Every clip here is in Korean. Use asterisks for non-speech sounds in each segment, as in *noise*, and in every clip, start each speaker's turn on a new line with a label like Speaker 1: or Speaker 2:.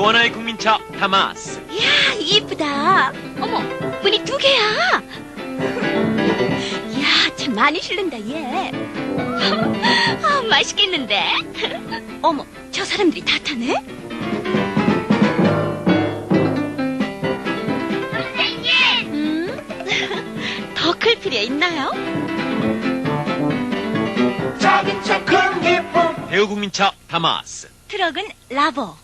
Speaker 1: 또 하나의 국민차 다마스.
Speaker 2: 이야, 이쁘다. 어머, 문이 두 개야. 이야, 참 많이 실른다, 얘. 아, 맛있겠는데? 어머, 저 사람들이 다 타네? 음? 더 클 필요 있나요?
Speaker 3: 작은 차큰 기쁨
Speaker 1: 대우 국민차 다마스.
Speaker 2: 트럭은 라보.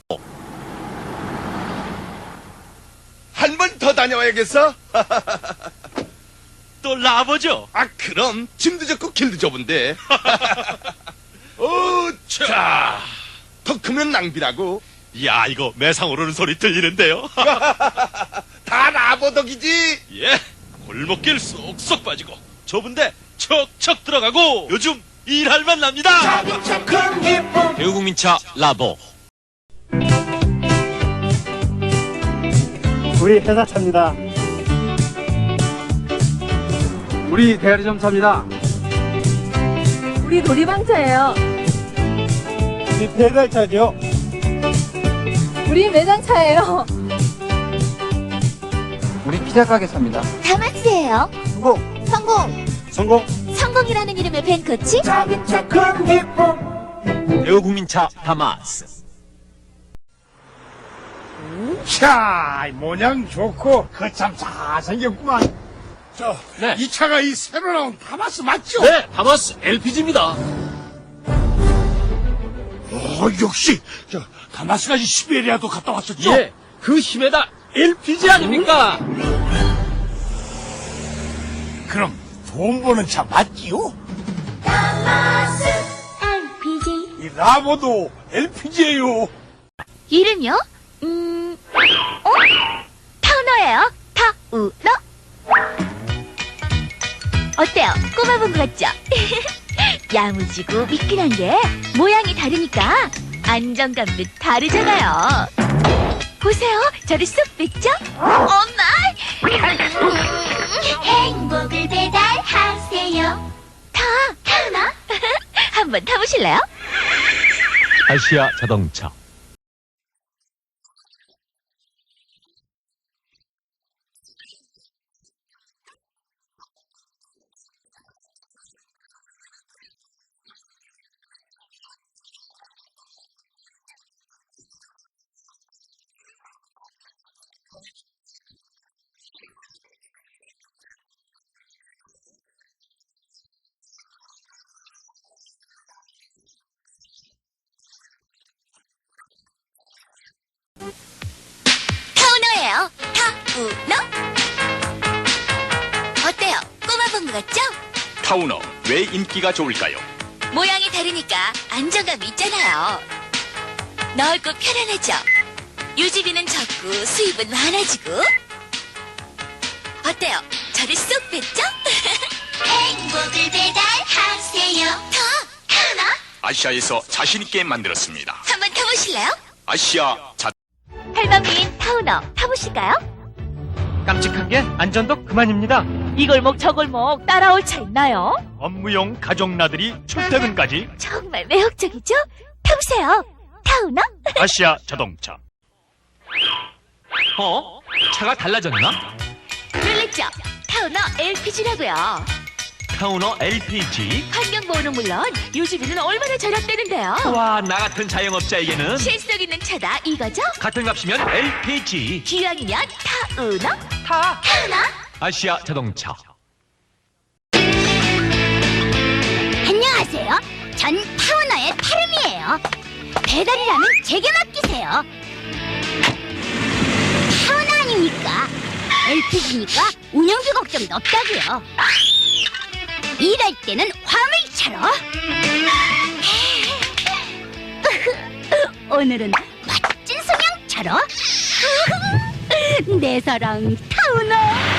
Speaker 3: 한 번 더 다녀와야겠어? *laughs*
Speaker 1: 또 라버죠?
Speaker 3: 아 그럼 짐도 적고 길도 좁은데 *laughs* 어차 더 크면 낭비라고
Speaker 1: 야, 이거 매상 오르는 소리 들리는데요? *laughs*
Speaker 3: 다 라보덕이지
Speaker 1: 예. 골목길 쏙쏙 빠지고 좁은데 척척 들어가고 요즘 일할 만 납니다.
Speaker 3: 작은 차큰 기쁨
Speaker 1: 대우 국민차 라보.
Speaker 4: 우리 회사 차입니다.
Speaker 5: 우리 대리점 삽니다.
Speaker 6: 우리 놀이방차예요.
Speaker 4: 우리 배달차죠.
Speaker 6: 우리 매장차예요.
Speaker 5: 우리 피자 가게 삽니다.
Speaker 2: 다마스예요.
Speaker 4: 성공!
Speaker 2: 성공.
Speaker 4: 성공!
Speaker 2: 성공이라는 이름의 벤커치?
Speaker 3: 작은 차큰 기쁨
Speaker 1: 대우 국민차 다마스.
Speaker 7: 자, 모양 좋고 그참 잘생겼구만. 저, 이 차가 이 새로 나온 다마스 맞죠?
Speaker 1: 네, 다마스 LPG입니다.
Speaker 7: 어, 역시 저 다마스가 이 시베리아도 갔다 왔었죠?
Speaker 1: 예, 그 힘에다 LPG 아닙니까?
Speaker 7: 그럼 돈 버는 차 맞지요?
Speaker 2: LPG.
Speaker 7: 이 라보도 LPG예요.
Speaker 2: 이름이요? 음, 어? 타우너예요. 타우너? 어때요? 꼬마 본 것 같죠? *laughs* 야무지고 미끈한 게 모양이 다르니까 안정감도 다르잖아요. 보세요. 저를 쏙 뺐죠? 엄마! *laughs* 행복을 배달하세요. 타, 타우너? *laughs* 한번 타보실래요?
Speaker 1: 아시아 자동차.
Speaker 2: 타우너예요. 타우너? 어때요? 꼬마 본 것 같죠?
Speaker 8: 타우너 왜 인기가 좋을까요?
Speaker 2: 모양이 다르니까 안정감이 있잖아요. 넓고 편안하죠? 유지비는 적고 수입은 많아지고. 어때요? 저를 쏙 뺐죠? *laughs* 행복을 배달하세요. 더, 타우너?
Speaker 8: 아시아에서 자신 있게 만들었습니다.
Speaker 2: 한번 타보실래요?
Speaker 8: 아시아 자
Speaker 2: 할멈인 타우너 타보실까요?
Speaker 1: 깜찍한 게 안전도 그만입니다.
Speaker 6: 이 골목 저 골목 따라올 차 있나요?
Speaker 1: 업무용 가족 나들이 출퇴근까지 *laughs*
Speaker 2: 정말 매혹적이죠? 타보세요. 타우너?
Speaker 1: 아시아 자동차. 어? 차가 달라졌나?
Speaker 2: 놀랬죠? 타우너 LPG라고요.
Speaker 1: 타우너 LPG.
Speaker 2: 환경 보호는 물론 유지비는 얼마나 절약되는데요.
Speaker 1: 와, 나 같은 자영업자에게는
Speaker 2: 실속 있는 차다 이거죠?
Speaker 1: 같은 값이면 LPG.
Speaker 2: 기왕이면 타우너?
Speaker 1: 타.
Speaker 2: 타우너?
Speaker 1: 아시아 자동차.
Speaker 2: 안녕하세요. 전 타우너의 타름이에요. 배달이라면 제게 맡기세요. LPG니까 운영비 걱정도 없다고요. 일할 때는 화물차로. *laughs* 오늘은 멋진 소형차로. *laughs* 내 사랑 타우너.